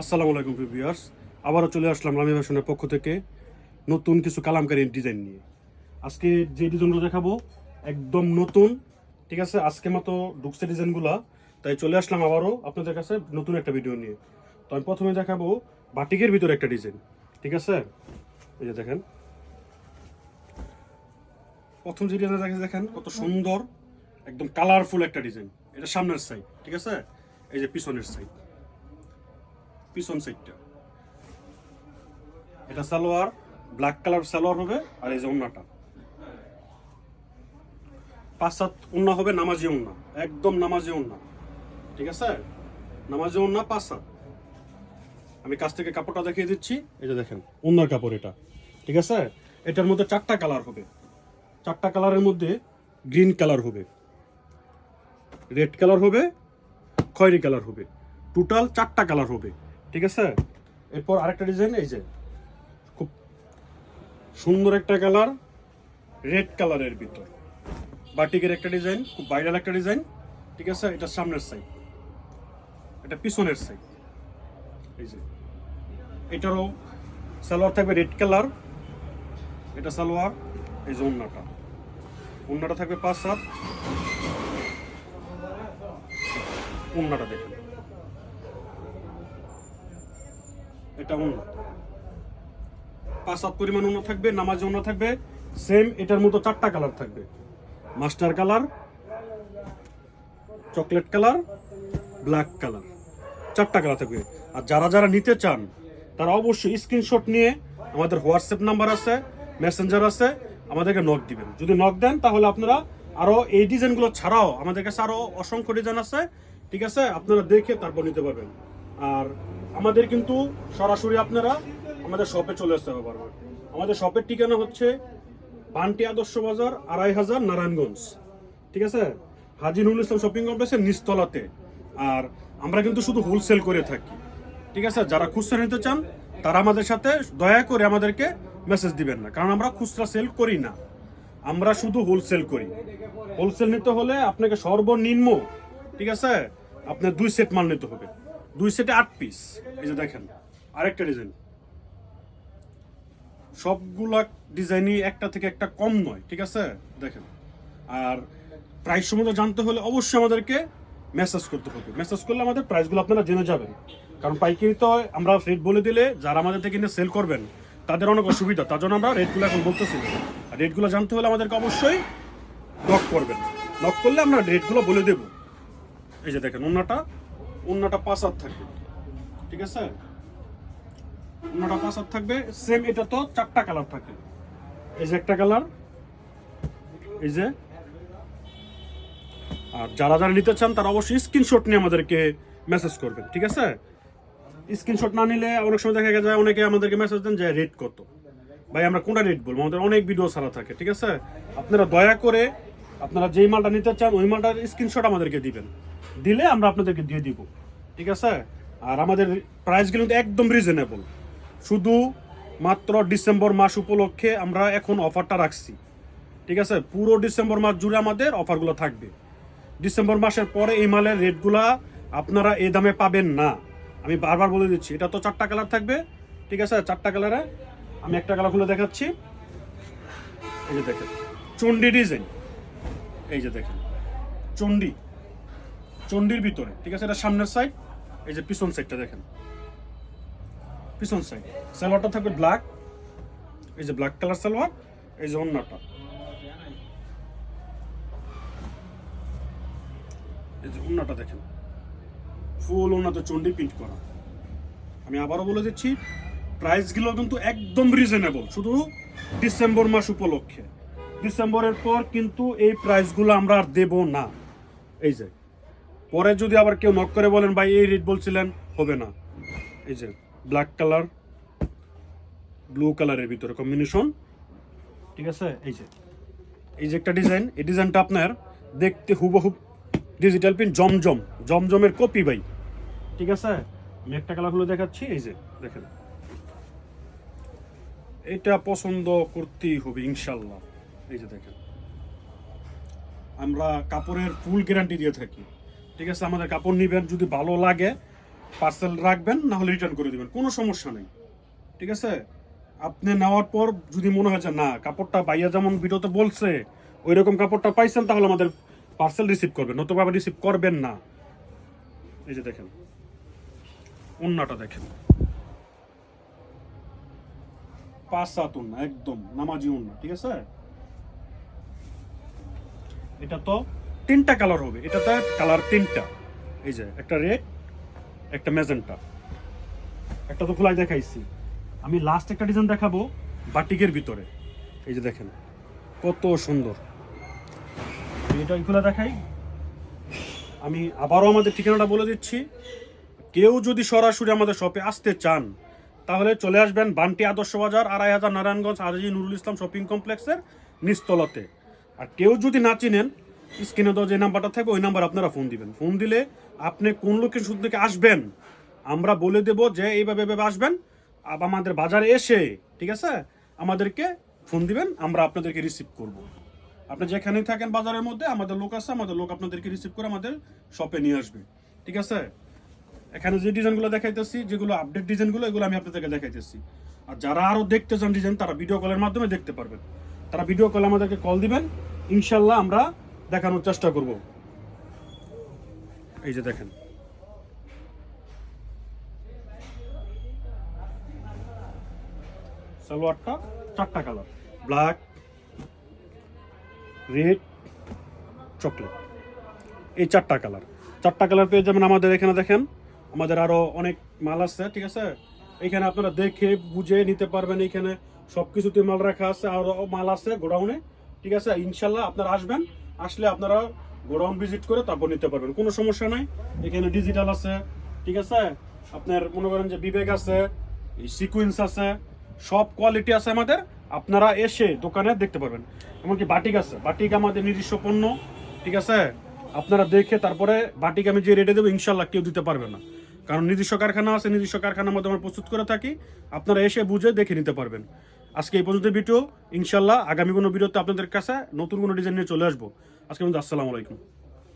আসসালামু আলাইকুম ভিউয়ার্স আবারও চলে আসলাম রামি ফ্যাশনের পক্ষ থেকে নতুন কিছু কালামকারী ডিজাইন নিয়ে। আজকে যে ডিজাইনগুলো দেখাবো, একদম নতুন, ঠিক আছে? আজকে মতো ঢুকছে ডিজাইনগুলো, তাই চলে আসলাম আবারও আপনাদের কাছে নতুন একটা ভিডিও নিয়ে। তো আমি প্রথমে দেখাবো বাটিকের ভিতরে একটা ডিজাইন, ঠিক আছে? এই যে দেখেন। প্রথম যে ডিজাইনটা দেখেন দেখেন কত সুন্দর, একদম কালারফুল একটা ডিজাইন। এটা সামনের সাইড ঠিক আছে? এই যে পিছনের সাইড পিছন সাইডটা এটা সালোয়ার ব্ল্যাক কালার সালোয়ার হবে আর এই যে ওন্নাটা। পাঁচ সাত ওন্না হবে নামাজি ওন্না, একদম নামাজি ওন্না। ঠিক আছে? নামাজি ওন্না পাঁচ আমি কাছ থেকে কাপড়টা দেখিয়ে দিচ্ছি, এই যে দেখেন, ওন্নার কাপড় এটা। ঠিক আছে? এটার মধ্যে চারটা কালার হবে। চারটা কালারের মধ্যে গ্রিন কালার হবে। রেড কালার হবে, খয়েরি কালার হবে। টোটাল চারটা কালার হবে। ঠিক আছে? এরপর আরেকটা ডিজাইন এই যে, খুব সুন্দর একটা কালার রেড কালারের ভিতর। বাটিকের একটা ডিজাইন খুব ভাইরাল একটা ডিজাইন ঠিক আছে? এটা সামনের সাইড এটা পিছনের সাইড এই যে, এটারও সালোয়ার থাকবে রেড কালার এটা সালোয়ার, এই যে ওন্নাটা। ওন্নাটা থাকবে পাঁচ সাত ওন্নাটা দেখেন। এটা অন্য পাঁচ সাত পরিমাণ অন্য থাকবে, নামাজ অন্য থাকবে সেম এটার মতো চারটা কালার থাকবে। Mustard colour chocolate colour black colour চারটা কালার থাকবে। আর যারা যারা নিতে চান, তারা অবশ্যই স্ক্রিনশট নিয়ে আমাদের হোয়াটসঅ্যাপ নাম্বার আছে মেসেঞ্জার আছে, আমাদেরকে নক দিবেন। যদি নক দেন, তাহলে আপনারা আরও এই ডিজাইনগুলো ছাড়াও আমাদের কাছে আরও অসংখ্য ডিজাইন আছে, ঠিক আছে? আপনারা দেখে তারপর নিতে পারবেন। আর আমাদের কিন্তু সরাসরি আপনারা আমাদের শপে চলে আসতে পারবেন আমাদের শপের ঠিকানা হচ্ছে বান্টি আদর্শ বাজার, আড়াই হাজার নারায়ণগঞ্জ। ঠিক আছে? হাজি নুরুল ইসলাম শপিং কমপ্লেক্সের নিচতলাতে। আর আমরা কিন্তু শুধু হোলসেল করে থাকি। ঠিক আছে? যারা খুচরা নিতে চান, তারা আমাদের সাথে দয়া করে আমাদেরকে মেসেজ দিবেন না। কারণ আমরা খুচরা সেল করি না। আমরা শুধু হোলসেল করি। হোলসেল নিতে হলে আপনাকে সর্বনিম্ন, ঠিক আছে? আপনার দুই সেট মাল নিতে হবে। দুই সেটে আট পিস এই যে দেখেন, আরেকটা ডিজাইন সবগুলা ডিজাইনই একটা থেকে একটা কম নয়, ঠিক আছে? দেখেন। আর প্রাইস সম্বন্ধে জানতে হলে অবশ্যই আমাদেরকে মেসেজ করতে হবে। মেসেজ করলে আমাদের প্রাইসগুলো আপনারা জেনে যাবেন। কারণ পাইকারি তো আমরা রেট বলে দিলে যারা আমাদের থেকে নিয়ে সেল করবেন, তাদের অনেক অসুবিধা। তার জন্য আমরা রেটগুলো এখন বলতেছি। আর রেটগুলো জানতে হলে আমাদেরকে অবশ্যই নক করবেন। নক করলে আমরা রেটগুলো বলে দেব। এই যে দেখেন অন্যটা অন্যটা পাঁচ হাত থাকবে। ঠিক আছে? অন্যটা পাঁচ হাত থাকবে। সেম এটা তো চারটা কালার থাকে। এই যে একটা কালার এই যে। আর যারা যারা নিতে চান, তারা অবশ্যই স্ক্রিনশট নিয়ে আমাদেরকে মেসেজ করবেন, ঠিক আছে? স্ক্রিনশট না নিলে অনেক সময় দেখা যায়, অনেকে আমাদেরকে মেসেজ দেন যে রেট কত? ভাই, আমরা কোনটা রেট বলব? আমাদের অনেক ভিডিও ছাড়া থাকে, ঠিক আছে? আপনারা দয়া করে আপনারা যেই মালটা নিতে চান, ওই মালটার স্ক্রিনশট আমাদেরকে দিবেন। দিলে আমরা আপনাদেরকে দিয়ে দিব। ঠিক আছে? আর আমাদের প্রাইসগুলো কিন্তু একদম রিজনেবল শুধু মাত্র ডিসেম্বর মাস উপলক্ষে আমরা এখন অফারটা রাখছি। ঠিক আছে? পুরো ডিসেম্বর মাস জুড়ে আমাদের অফারগুলো থাকবে। ডিসেম্বর মাসের পরে এই মালের রেটগুলা আপনারা এই দামে পাবেন না। আমি বারবার বলে দিচ্ছি, এটা তো চারটা কালার থাকবে। ঠিক আছে? চারটা কালারে আমি একটা কালার খুলে দেখাচ্ছি। এই যে দেখেন চন্ডি ডিজাইন এই যে দেখেন চন্ডি চন্ডির ভিতরে, ঠিক আছে? এটা সামনের সাইড এই যে পিছন সাইডটা দেখেন। পিছন সাইড সালোয়ারটা থাকবে ব্ল্যাক এই যে ব্ল্যাক কালার সালোয়ার, এই যে অন্যটা। এই যে অন্যটা দেখেন। ফুল ওনাতে চন্ডি প্রিন্ট করা। আমি আবারও বলে দিচ্ছি প্রাইসগুলো কিন্তু একদম রিজনেবল শুধু ডিসেম্বর মাস উপলক্ষে। ডিসেম্বরের পর কিন্তু এই প্রাইসগুলো আমরা আর দেব না। এই যে পরে যদি আবার কেউ নক করে বলেন, ভাই, এই রেট বলছিলেন হবে না। এই যে ব্ল্যাক কালার ব্লু কালারের ভিতরে কম্বিনেশন ঠিক আছে? এই যে এই যে একটা ডিজাইন এই ডিজাইনটা আপনার দেখতে হুবহুব ডিজিটাল প্রিন্ট জমজম, জমজমের কপি ভাই। ঠিক আছে? আমি একটা কালারগুলো দেখাচ্ছি, এই যে, দেখেন। এটা পছন্দ করতেই হবে, ইনশাল্লাহ। এই যে দেখেন। আমরা কাপড়ের ফুল গ্যারান্টি দিয়ে থাকি। ঠিক আছে, আমাদের কাপড় নিবেন, যদি ভালো লাগে পার্সেল রাখবেন, না হলে রিটার্ন করে দিবেন, কোনো সমস্যা নেই। ঠিক আছে? আপনি নেওয়ার পর যদি মনে হয় যে না, কাপড়টা বাইয়া যেমন ভিডিওতে বলছে ওই রকম কাপড়টা পাইছেন, তাহলে আমাদের পার্সেল রিসিভ করবেন, নতুবা আবার রিসিভ করবেন না। এই যে দেখেন অন্যটা দেখেন। পাঁচ সাত একদম, নামাজি উন্না, ঠিক আছে? এটা তো তিনটা কালার হবে। এটাতে কালার তিনটা। এই যে, একটা রেড একটা ম্যাজেন্টা একটা তো খোলাই দেখাইছি। আমি লাস্ট একটা ডিজাইন দেখাবো বাটিকের ভিতরে। এই যে দেখেন, কত সুন্দর। এটা খোলা দেখাই। আমি আবারও আমাদের ঠিকানাটা বলে দিচ্ছি। কেউ যদি সরাসরি আমাদের শপে আসতে চান, তাহলে চলে আসবেন বান্টি আদর্শ বাজার, আড়াই হাজার নারায়ণগঞ্জ হাজি নুরুল ইসলাম শপিং কমপ্লেক্সের নিচতলাতে। আর কেউ যদি না চিনেন স্ক্রিনে তো যে নাম্বারটা থাকবে, ওই নাম্বার আপনারা ফোন দিবেন। ফোন দিলে আপনি কোন লোকের লোকেশন থেকে আসবেন, আমরা বলে দেব যে এইভাবে এভাবে আসবেন। আমাদের বাজারে এসে, ঠিক আছে? আমাদেরকে ফোন দিবেন, আমরা আপনাদেরকে রিসিভ করব। আপনি যেখানেই থাকেন বাজারের মধ্যে, আমাদের লোক আছে, আমাদের লোক আপনাদেরকে রিসিভ করে আমাদের শপে নিয়ে আসবে। ঠিক আছে? এখানে যে ডিজাইনগুলো দেখাইতেছি, যেগুলো আপডেট ডিজাইনগুলো, এগুলো আমি আপনাদেরকে দেখাইতেছি। আর যারা আরও দেখতে চান ডিজাইন তারা ভিডিও কলের মাধ্যমে দেখতে পারবেন। তারা ভিডিও কলে আমাদেরকে কল দিবেন। ইনশাল্লাহ আমরা দেখানোর চেষ্টা করব। এই যে দেখেন। সালোয়ারটা চারটা কালার। Black, red, chocolate. এই চারটা কালার। চারটা কালার পেয়ে যাবেন আমাদের এখানে দেখেন। আমাদের আরও অনেক মাল আছে, ঠিক আছে? এখানে আপনারা দেখে বুঝে নিতে পারবেন এখানে। সব কিছুতে মাল রাখা আছে, আরও মাল আছে গোডাউনে, ঠিক আছে? ইনশাল্লাহ আপনারা আসবেন। আসলে আপনারা গোডাউন ভিজিট করে তারপর নিতে পারবেন। কোনো সমস্যা নাই। এখানে ডিজিটাল আছে, ঠিক আছে? আপনার মনে করেন যে বিবেক আছে সিকুয়েন্স আছে, সব কোয়ালিটি আছে আমাদের। আপনারা এসে দোকানে দেখতে পারবেন। এমনকি বাটিক আছে। বাটিক আমাদের নিজস্ব পণ্য, ঠিক আছে? আপনারা দেখে তারপরে বাটিক আমি যে রেটে দেবো ইনশাল্লাহ কেউ দিতে পারবে না। কারণ নিজস্ব কারখানা আছে, নিজস্ব কারখানার মধ্যে আমরা প্রস্তুত করে থাকি। আপনারা এসে বুঝে দেখে নিতে পারবেন। আজকে এই পর্যন্ত ভিডিও। ইনশাল্লাহ আগামী কোনো ভিডিওতে আপনাদের কাছে নতুন কোনো ডিজাইন নিয়ে চলে আসব। আজকে আসসালামু আলাইকুম।